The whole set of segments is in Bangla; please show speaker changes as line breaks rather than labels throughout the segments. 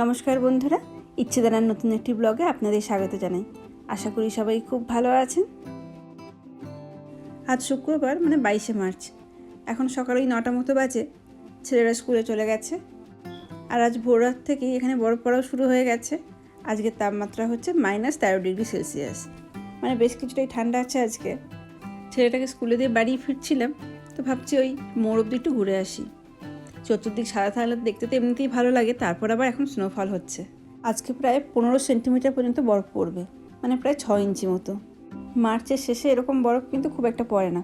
নমস্কার বন্ধুরা ইচ্ছে জানার নতুন একটি ব্লগে আপনাদের স্বাগত জানাই। আশা করি সবাই খুব ভালো আছেন। আজ শুক্রবার মানে বাইশে মার্চ। এখন সকাল ওই নটা মতো বাজে, ছেলেরা স্কুলে চলে গেছে। আর আজ ভোর রাত থেকেই এখানে বরফ পড়াও শুরু হয়ে গেছে। আজকের তাপমাত্রা হচ্ছে মাইনাস তেরো ডিগ্রি সেলসিয়াস মানে বেশ কিছুটাই ঠান্ডা আছে আজকে। ছেলেটাকে স্কুলে দিয়ে বাড়ি ফিরছিলাম, তো ভাবছি ওই মোড় অব্দি একটু ঘুরে আসি। চতুর্দিক সাদা থাকলে দেখতে তো এমনিতেই ভালো লাগে তারপর আবার এখন স্নোফল হচ্ছে। আজকে প্রায় পনেরো সেন্টিমিটার পর্যন্ত বরফ পড়বে মানে প্রায় ছ ইঞ্চি মতো। মার্চের শেষে এরকম বরফ কিন্তু খুব একটা পড়ে না।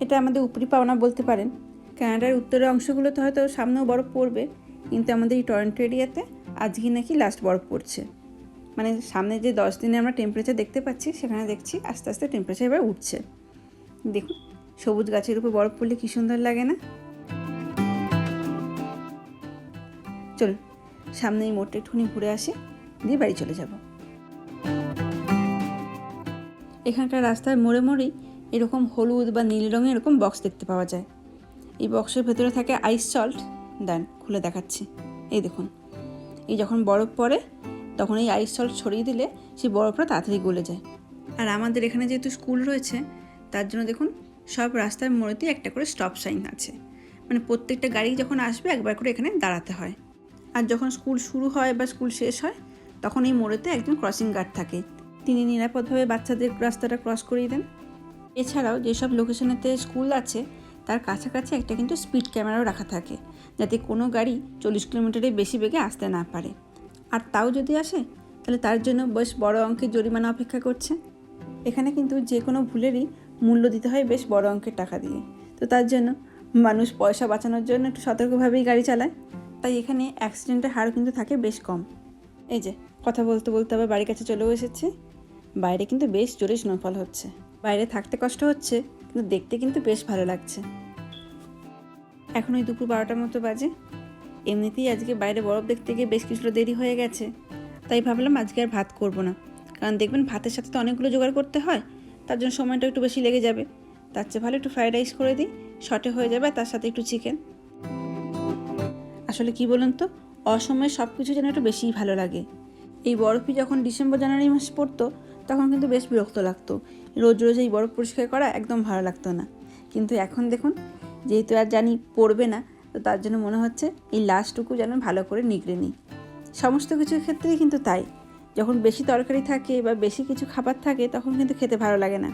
এটা আমাদের উপরি পাওনা বলতে পারেন। কানাডার উত্তরের অংশগুলোতে হয়তো সামনেও বরফ পড়বে কিন্তু আমাদের এই টরেন্টো এরিয়াতে আজকে নাকি লাস্ট বরফ পড়ছে। মানে সামনে যে দশ দিনে আমরা টেম্পারেচার দেখতে পাচ্ছি সেখানে দেখছি আস্তে আস্তে টেম্পারেচার এবার উঠছে। দেখুন সবুজ গাছের উপর বরফ পড়লে কী সুন্দর লাগে না? চল সামনে এই মোড়টা একটুখানি ঘুরে আসি, দিয়ে বাড়ি চলে যাব। এখানকার রাস্তার মোড়ে মোড়েই এরকম হলুদ বা নীল রঙের এরকম বক্স দেখতে পাওয়া যায়। এই বক্সের ভেতরে থাকে আইস সল্ট দেন খুলে দেখাচ্ছি। এই দেখুন, এই যখন বরফ পড়ে, তখন এই আইস সল্ট ছড়িয়ে দিলে সেই বরফটা তাড়াতাড়ি গলে যায়। আর আমাদের এখানে যেহেতু স্কুল রয়েছে, তার জন্য দেখুন, সব রাস্তার মোড়েতেই একটা করে স্টপ সাইন আছে। মানে প্রত্যেকটা গাড়ি যখন আসবে, একবার করে এখানে দাঁড়াতে হয়। আর যখন স্কুল শুরু হয় বা স্কুল শেষ হয়, তখন এই মোড়েতে একজন ক্রসিং গার্ড থাকে। তিনি নিরাপদভাবে বাচ্চাদের রাস্তাটা ক্রস করিয়ে দেন। এছাড়াও যেসব লোকেশনেতে স্কুল আছে, তার কাছাকাছি একটা কিন্তু স্পিড ক্যামেরাও রাখা থাকে, যাতে কোনো গাড়ি চল্লিশ কিলোমিটারের বেশি বেগে আসতে না পারে। আর তাও যদি আসে, তাহলে তার জন্য বেশ বড় অঙ্কের জরিমানা অপেক্ষা করছে। এখানে কিন্তু যে কোনো ভুলেরই মূল্য দিতে হয় বেশ বড় অঙ্কের টাকা দিয়ে। তো তার জন্য মানুষ পয়সা বাঁচানোর জন্য একটু সতর্কভাবেই গাড়ি চালায়। তাই এখানে অ্যাক্সিডেন্টের হার কিন্তু থাকে বেশ কম। এই যে, কথা বলতে বলতে আবার বাড়ির কাছে চলেও এসেছে। বাইরে কিন্তু বেশ জোরে স্নোফল হচ্ছে। বাইরে থাকতে কষ্ট হচ্ছে, কিন্তু দেখতে কিন্তু বেশ ভালো লাগছে। এখন ওই দুপুর বারোটার মতো বাজে। এমনিতেই আজকে বাইরে বরফ দেখতে গিয়ে বেশ কিছুটা দেরি হয়ে গেছে। তাই ভাবলাম আজকে আর ভাত করব না। কারণ দেখবেন ভাতের সাথে তো অনেকগুলো জোগাড় করতে হয়, তার জন্য সময়টা একটু বেশি লেগে যাবে। তার চেয়ে ভালো একটু ফ্রাইড রাইস করে দিই, শর্টে হয়ে যাবে তার সাথে একটু চিকেন। আসলে কি বলুন তো, অসময়ে সব কিছু যেন একটু বেশিই ভালো লাগে। এই বরফই যখন ডিসেম্বর, জানুয়ারি মাস পড়তো, তখন কিন্তু বেশ বিরক্ত লাগতো। রোজ রোজ এই বরফ পরিষ্কার করা একদম ভালো লাগতো না। কিন্তু এখন দেখুন, যেহেতু আর জানি পড়বে না, তো তার জন্য মনে হচ্ছে এই লাস্টটুকু যেন ভালো করে নিগড়ে নিই। সমস্ত কিছুর ক্ষেত্রেই কিন্তু তাই। যখন বেশি তরকারি থাকে বা বেশি কিছু খাবার থাকে, তখন কিন্তু খেতে ভালো লাগে না।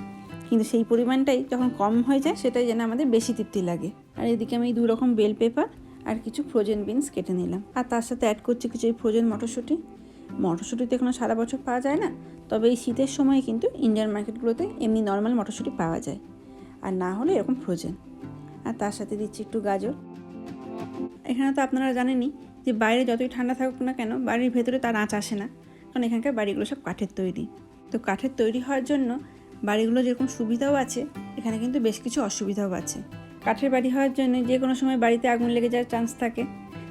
কিন্তু সেই পরিমাণটাই যখন কম হয়ে যায়, সেটাই যেন আমাদের বেশি তৃপ্তি লাগে। আর এদিকে আমি দু রকম বেল পেপার আর কিছু ফ্রোজেন বিনস কেটে নিলাম। আর তার সাথে অ্যাড করছি কিছু এই ফ্রোজেন মটরশুঁটি। মটরশুঁটি তো এখনও সারা বছর পাওয়া যায় না, তবে এই শীতের সময় কিন্তু ইন্ডিয়ান মার্কেটগুলোতে এমনি নর্মাল মটরশুঁটি পাওয়া যায়। আর না হলে এরকম ফ্রোজেন আর তার সাথে দিচ্ছি একটু গাজর। এখানে তো আপনারা জানেনই যে বাইরে যতই ঠান্ডা থাকুক না কেন, বাড়ির ভেতরে তার আঁচ আসে না। কারণ এখানকার বাড়িগুলো সব কাঠের তৈরি। তো কাঠের তৈরি হওয়ার জন্য বাড়িগুলো যেরকম সুবিধাও আছে, এখানে কিন্তু বেশ কিছু অসুবিধাও আছে। কাঠের বাড়ি হওয়ার জন্য যে কোনো সময় বাড়িতে আগুন লেগে যাওয়ার চান্স থাকে।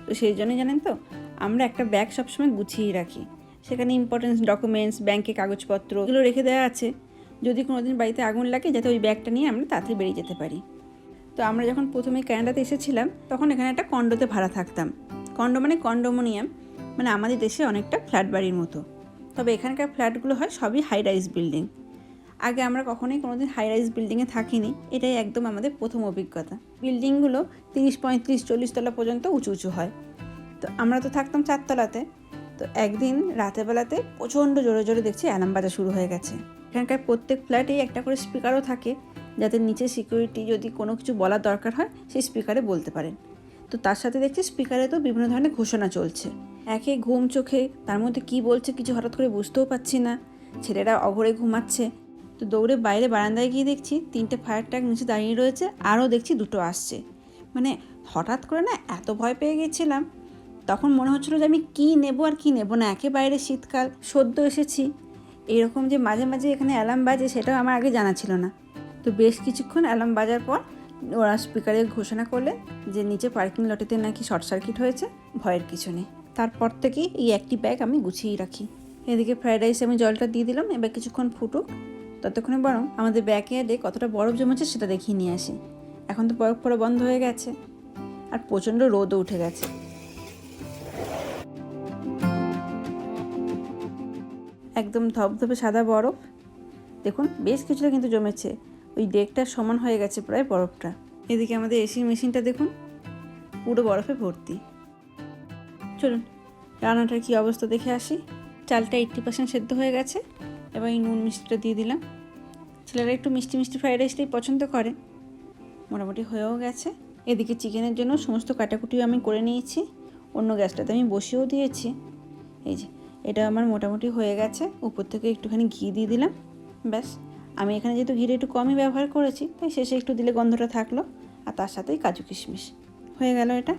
তো সেই জন্যই জানেন তো, আমরা একটা ব্যাগ সবসময় গুছিয়ে রাখি। সেখানে ইম্পর্টেন্স ডকুমেন্টস ব্যাংকে কাগজপত্র, এগুলো রেখে দেওয়া আছে। যদি কোনো দিন বাড়িতে আগুন লাগে, যাতে ওই ব্যাগটা নিয়ে আমরা তাড়াতাড়ি বেরিয়ে যেতে পারি। তো আমরা যখন প্রথমে ক্যানাডাতে এসেছিলাম, তখন এখানে একটা কন্ডোতে ভাড়া থাকতাম। কন্ডো মানে কন্ডোমোনিয়াম মানে আমাদের দেশে অনেকটা ফ্ল্যাট বাড়ির মতো। তবে এখানকার ফ্ল্যাটগুলো হয় সবই হাই রাইজ বিল্ডিং আগে আমরা কখনোই কোনোদিন হাই রাইজ বিল্ডিংয়ে থাকিনি, এটাই একদম আমাদের প্রথম অভিজ্ঞতা। বিল্ডিংগুলো তিরিশ, পঁয়ত্রিশ, চল্লিশ তলা পর্যন্ত উঁচু উঁচু হয়। তো আমরা তো থাকতাম চারতলাতে তো একদিন রাতের বেলাতে প্রচণ্ড জোরে জোরে দেখছি অ্যালার্ম বাজা শুরু হয়ে গেছে। এখানকার প্রত্যেক ফ্ল্যাটেই একটা করে স্পিকারও থাকে, যাতে নিচে সিকিউরিটি যদি কোনো কিছু বলার দরকার হয়, সেই স্পিকারে বলতে পারেন। তো তার সাথে দেখছি স্পিকারে তো বিভিন্ন ধরনের ঘোষণা চলছে। একে ঘুম চোখে, তার মধ্যে কি বলছে কিছু হঠাৎ করে বুঝতেও পাচ্ছি না। ছেলেরা অঘরে ঘুমাচ্ছে তো দৌড়ে বাইরে বারান্দায় গিয়ে দেখছি তিনটে ফায়ার ট্যাঙ্ক নিচে দাঁড়িয়ে রয়েছে, আরও দেখছি দুটো আসছে। মানে হঠাৎ করে না এত ভয় পেয়ে গেছিলাম। তখন মনে হচ্ছিল যে আমি কী নেব আর কী নেব না একে বাইরে শীতকাল, সদ্য এসেছি। এরকম যে মাঝে মাঝে এখানে অ্যালার্ম বাজে সেটাও আমার আগে জানা ছিল না। তো বেশ কিছুক্ষণ অ্যালার্ম বাজার পর ওরা স্পিকারে ঘোষণা করলে যে নিচে পার্কিং লটেতে নাকি শর্ট সার্কিট হয়েছে, ভয়ের কিছু নেই। তারপর থেকে এই একটি ব্যাগ আমি গুছিয়েই রাখি। এদিকে ফ্রাইড রাইসে আমি জলটা দিয়ে দিলাম, এবার কিছুক্ষণ ফুটুক। ততক্ষণে বরং আমাদের ব্যাকয়ার্ডে কতটা বরফ জমেছে সেটা দেখিয়ে নিয়ে আসি। এখন তো বরফ পড়া বন্ধ হয়ে গেছে। আর প্রচণ্ড রোদও উঠে গেছে। একদম ধপধপে সাদা বরফ। দেখুন, বেশ কিছুটা কিন্তু জমেছে। ওই ডেকটার সমান হয়ে গেছে প্রায় বরফটা। এদিকে আমাদের এসি মেশিনটা দেখুন, পুরো বরফে ভর্তি। চলুন, রান্নাটার কী অবস্থা দেখে আসি। চালটা এইট্টি পার্সেন্ট সেদ্ধ হয়ে গেছে। এবার এই নুন মিষ্টিটা দিয়ে দিলাম। ছেলেরা একটু মিষ্টি মিষ্টি ফ্রাইড রাইসটাই পছন্দ করে। মোটামুটি হয়েও গেছে। এদিকে চিকেনের জন্য সমস্ত কাটাকুটিও আমি করে নিয়েছি। অন্য গ্যাসটাতে আমি বসিয়েও দিয়েছি। এই যে, এটা আমার মোটামুটি হয়ে গেছে। উপর থেকে একটুখানি ঘি দিয়ে দিলাম। ব্যাস। আমি এখানে যেহেতু ঘিটা একটু কমই ব্যবহার করেছি, তাই শেষে একটু দিলে গন্ধটা থাকল। আর তার সাথেই কাজু কিশমিশ। হয়ে গেল এটা।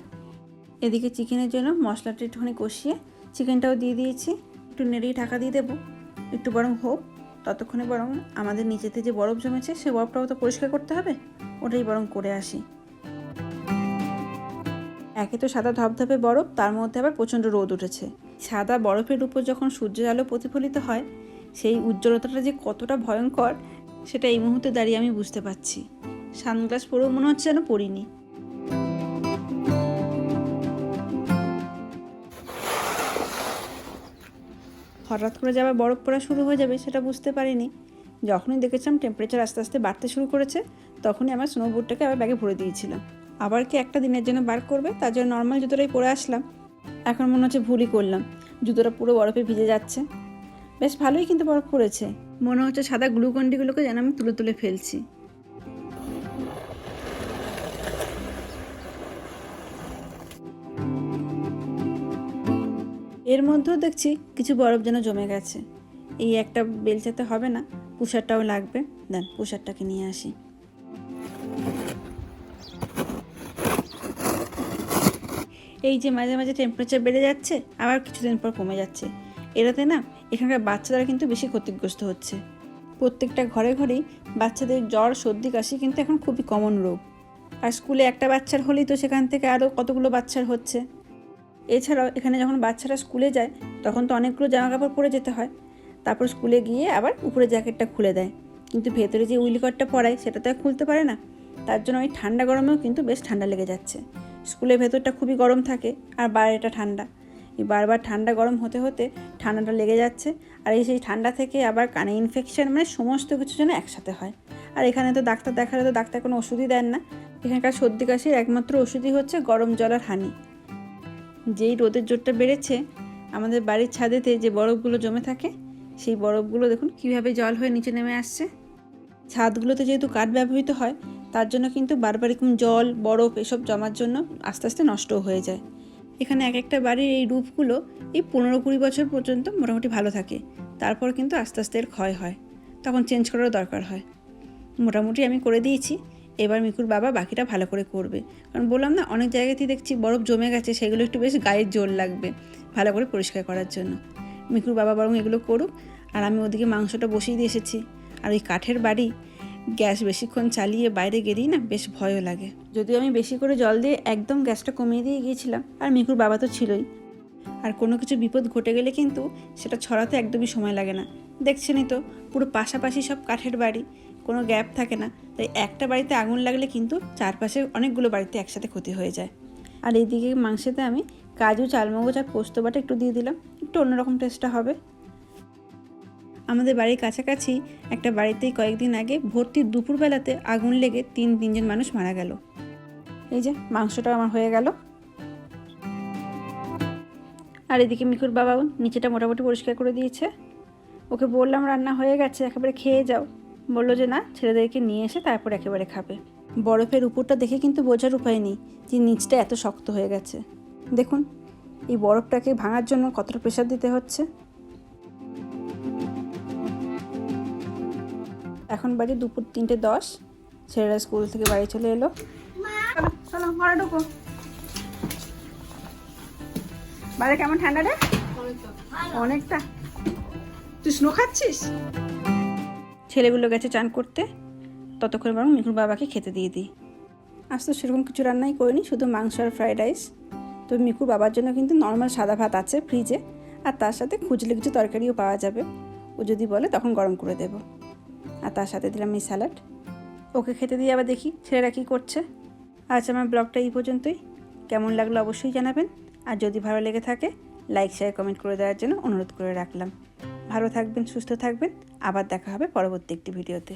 এদিকে চিকেনের জন্য মশলাটা একটুখানি কষিয়ে চিকেনটাও দিয়ে দিয়েছি। একটু নেড়েই ঢাকা দিয়ে দেবো। একটু বরং হোক। ততক্ষণে বরং আমাদের নিচেতে যে বরফ জমেছে, সে বরফটাও তো পরিষ্কার করতে হবে? ওটাই বরং করে আসি। একে তো সাদা ধপধপে বরফ, তার মধ্যে আবার প্রচণ্ড রোদ উঠেছে। সাদা বরফের উপর যখন সূর্যের আলো প্রতিফলিত হয়, সেই উজ্জ্বলতাটা যে কতটা ভয়ঙ্কর, সেটা এই মুহূর্তে দাঁড়িয়ে আমি বুঝতে পারছি। সানগ্লাস পরেও মনে হচ্ছে যেন পরিনি হঠাৎ করে যে আবার বরফ পড়া শুরু হয়ে যাবে সেটা বুঝতে পারিনি। যখনই দেখেছিলাম টেম্পারেচার আস্তে আস্তে বাড়তে শুরু করেছে, তখনই আমার স্নোবোর্ডটাকে আবার ব্যাগে ভরে দিয়েছিলাম। আবার কি একটা দিনের জন্য বার করবে? তার জন্য নর্মাল জুতোটাই পরে আসলাম। এখন মনে হচ্ছে ভুলই করলাম। জুতোটা পুরো বরফে ভিজে যাচ্ছে। বেশ ভালোই কিন্তু বরফ পড়েছে। মনে হচ্ছে সাদা গ্লুকন্ডিগুলোকে যেন আমি তুলে তুলে ফেলছি। এর মধ্যেও দেখছি কিছু বরফ যেন জমে গেছে। এই একটা বেলচাতে হবে না, পুষারটাও লাগবে। দেন, পুষারটাকে নিয়ে আসি। এই যে মাঝে মাঝে টেম্পারেচার বেড়ে যাচ্ছে, আবার কিছুদিন পর কমে যাচ্ছে। এটাতে না, এখানকার বাচ্চারা কিন্তু বেশি ক্ষতিগ্রস্ত হচ্ছে। প্রত্যেকটা ঘরে ঘরেই বাচ্চাদের জ্বর, সর্দি, কাশি কিন্তু এখন খুবই কমন রোগ। আর স্কুলে একটা বাচ্চার হলেই তো সেখান থেকে আরও কতগুলো বাচ্চার হচ্ছে। এছাড়াও এখানে যখন বাচ্চারা স্কুলে যায়, তখন তো অনেকগুলো জামা কাপড় পরে যেতে হয়। তারপর স্কুলে গিয়ে আবার উপরে জ্যাকেটটা খুলে দেয়। কিন্তু ভেতরে যে উইলিকটটা পরায়, সেটা তো আর খুলতে পারে না। তার জন্য ওই ঠান্ডা গরমেও কিন্তু বেশ ঠান্ডা লেগে যাচ্ছে। স্কুলের ভেতরটা খুবই গরম থাকে, আর বাইরেটা ঠান্ডা। এই বারবার ঠান্ডা গরম হতে হতে ঠান্ডাটা লেগে যাচ্ছে, আর এই সেই ঠান্ডা থেকে আবার কানে ইনফেকশন মানে সমস্ত কিছু যেন একসাথে হয়। আর এখানে তো ডাক্তার দেখালে তো ডাক্তার কোনো ওষুধই দেন না। এখানকার সর্দি কাশির একমাত্র ওষুধই হচ্ছে গরম জল আর হানি। যেই রোদের জোরটা বেড়েছে, আমাদের বাড়ির ছাদেতে যে বরফগুলো জমে থাকে, সেই বরফগুলো দেখুন কীভাবে জল হয়ে নিচে নেমে আসছে। ছাদগুলোতে যেহেতু কাঠ ব্যবহৃত হয়, তার জন্য কিন্তু বারবার এরকম জল, বরফ এসব জমার জন্য আস্তে আস্তে নষ্টও হয়ে যায়। এখানে এক একটা বাড়ির এই রূপগুলো এই পনেরো কুড়ি বছর পর্যন্ত মোটামুটি ভালো থাকে। তারপর কিন্তু আস্তে আস্তে এর ক্ষয় হয়। তখন চেঞ্জ করার দরকার হয়। মোটামুটি আমি করে দিয়েছি। এবার মিকুর বাবা বাকিটা ভালো করে করবে। কারণ বললাম না, অনেক জায়গাতেই দেখছি বরফ জমে গেছে, সেগুলো একটু বেশ গায়ের জোর লাগবে ভালো করে পরিষ্কার করার জন্য। মিকুর বাবা বরং এগুলো করুক, আর আমি ওদিকে মাংসটা বসিয়ে দিয়ে এসেছি। আর ওই কাঠের বাড়ি গ্যাস বেশিক্ষণ চালিয়ে বাইরে গেলেই না বেশ ভয়ও লাগে। যদিও আমি বেশি করে জল দিয়ে একদম গ্যাসটা কমিয়ে দিয়ে গিয়েছিলাম, আর মিকুর বাবা তো ছিলই। আর কোনো কিছু বিপদ ঘটে গেলে কিন্তু সেটা ছড়াতে একদমই সময় লাগে না। দেখছেনই তো, পুরো পাশাপাশি সব কাঠের বাড়ি। কোনো গ্যাপ থাকে না। তাই একটা বাড়িতে আগুন লাগলে কিন্তু চারপাশে অনেকগুলো বাড়িতে একসাথে ক্ষতি হয়ে যায়। আর এইদিকে মাংসেতে আমি কাজু, চালমগজ আর পোস্ত বাটা একটু দিয়ে দিলাম। একটু অন্যরকম টেস্টটা হবে। আমাদের বাড়ির কাছাকাছি একটা বাড়িতেই কয়েকদিন আগে ভর্তি দুপুরবেলাতে আগুন লেগে তিন, তিনজন মানুষ মারা গেল। এই যে মাংসটা আমার হয়ে গেল। আর এদিকে মিকুর বাবাও নিচেটা মোটামুটি পরিষ্কার করে দিয়েছে। ওকে বললাম রান্না হয়ে গেছে, একেবারে খেয়ে যাও। বলল যে না ছেলেদেরকে নিয়ে এসে তারপর একেবারে খাবে। বরফের উপরটা দেখে কিন্তু বোঝার উপায় নেই যে নিচটা এত শক্ত হয়ে গেছে। দেখুন এই বরফটাকে ভাঙার জন্য কতটা প্রেশার দিতে হচ্ছে। এখন বাজে দুপুর তিনটে দশ। ছেলেরা স্কুল থেকে বাড়ি চলে এলো। চলো চলো ঘরে ঢুকো। বাইরে কেমন ঠান্ডা রে? অনেকটা। তুই স্নো খাচ্ছিস? ছেলেগুলো গেছে চান করতে, ততক্ষণ বরং মিকুর বাবাকে খেতে দিয়ে দিই। আজ তো সেরকম কিছু রান্নাই করিনি, শুধু মাংস আর ফ্রাইড রাইস। তো মিকুর বাবার জন্য কিন্তু নর্মাল সাদা ভাত আছে ফ্রিজে, আর তার সাথে খুঁজলে কিছু তরকারিও পাওয়া যাবে। ও যদি বলে তখন গরম করে দেব। আর তার সাথে দিলাম এই স্যালাড। ওকে খেতে দিয়ে আবার দেখি ছেলেরা কী করছে। আজ আমার ব্লগটা এই পর্যন্তই। কেমন লাগল অবশ্যই জানাবেন। আর যদি ভালো লেগে থাকে লাইক শেয়ার কমেন্ট করে দেওয়ার জন্য অনুরোধ করে রাখলাম। ভালো থাকবেন সুস্থ থাকবেন। আবার দেখা হবে পরবর্তী একটি ভিডিওতে।